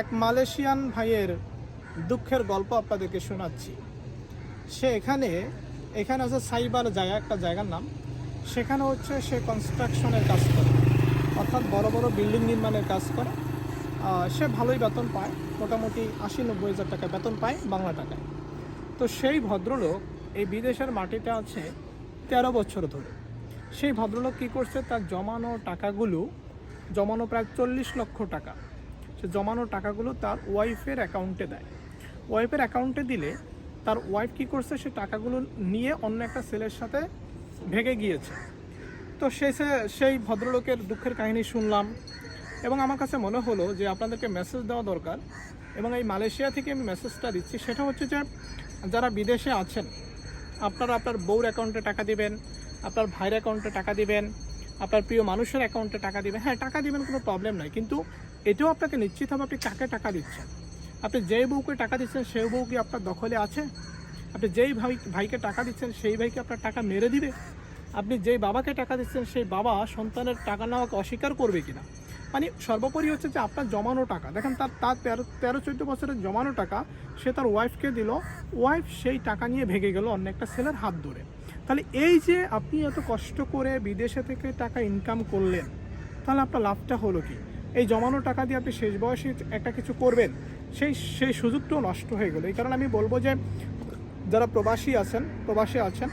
এক মালয়েশিয়ান ভাইয়ের দুঃখের গল্প আপনাদেরকে শোনাচ্ছি। সে এখানে এখানে আছে সাইবার জায়গা, একটা জায়গার নাম। সেখানে হচ্ছে সে কনস্ট্রাকশনের কাজ করে, অর্থাৎ বড় বড় বিল্ডিং নির্মাণের কাজ করে। সে ভালোই বেতন পায়, মোটামুটি আশি নব্বই হাজার টাকা বেতন পায় বাংলা টাকায়। তো সেই ভদ্রলোক এই বিদেশের মাটিতে আছে তেরো বছর ধরে। সেই ভদ্রলোক কী করছে? তার জমানো টাকাগুলো, জমানো প্রায় চল্লিশ লক্ষ টাকা। সে জমানো টাকাগুলো তার ওয়াইফের অ্যাকাউন্টে দেয়। ওয়াইফের অ্যাকাউন্টে দিলে তার ওয়াইফ কী করছে, সে টাকাগুলো নিয়ে অন্য একটা ছেলের সাথে ভেঙে গিয়েছে। তো সে- সেই ভদ্রলোকের দুঃখের কাহিনী শুনলাম এবং আমার কাছে মনে হলো যে আপনাদেরকে মেসেজ দেওয়া দরকার এবং এই মালয়েশিয়া থেকে আমি মেসেজটা দিচ্ছি। সেটা হচ্ছে যে যারা বিদেশে আছেন, আপনারা আপনার বউর অ্যাকাউন্টে টাকা দিবেন, আপনার ভাইয়ের অ্যাকাউন্টে টাকা দিবেন, আপনার প্রিয় মানুষের অ্যাকাউন্টে টাকা দিবেন। হ্যাঁ টাকা দিবেন কোনো প্রবলেম নাই। কিন্তু এটাও আপনাকে নিশ্চিত হবে আপনি কাকে টাকা দিচ্ছেন। আপনি যেই বউকে টাকা দিচ্ছেন, সেই বউ কি আপনার দখলে আছে? আপনি যেই ভাই, ভাইকে টাকা দিচ্ছেন, সেই ভাইকে আপনার টাকা মেরে দিবে? আপনি যেই বাবাকে টাকা দিচ্ছেন, সেই বাবা সন্তানের টাকা নেওয়াকে অস্বীকার করবে কিনা? মানে সর্বোপরি হচ্ছে যে আপনার জমানো টাকা। দেখেন তার তার তেরো তেরো, চোদ্দ বছরের জমানো টাকা সে তার ওয়াইফকে দিল। ওয়াইফ সেই টাকা নিয়ে ভেঙে গেল অন্য একটা ছেলের হাত ধরে। তাহলে এই যে আপনি এত কষ্ট করে বিদেশে থেকে টাকা ইনকাম করলেন, তাহলে আপনার লাভটা হলো কি? এই জমানো টাকা দিয়ে আপনি শেষ বয়সে একটা কিছু করবেন, সেই সেই সুযোগটাও নষ্ট হয়ে গেলো। এই কারণে আমি বলব যে, যারা প্রবাসী আছেন প্রবাসী আছেন,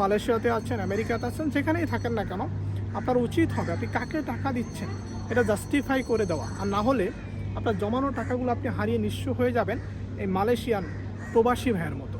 মালয়েশিয়াতে আছেন, আমেরিকাতে আছেন, যেখানেই থাকেন না কেন, আপনার উচিত হবে, আপনি কাকে টাকা দিচ্ছেন, এটা জাস্টিফাই করে দেওয়া। আর না হলে আপনার জমানো টাকাগুলো আপনি হারিয়ে নিঃস্ব হয়ে যাবেন এই মালয়েশিয়ান প্রবাসী ভাইয়ের মতো।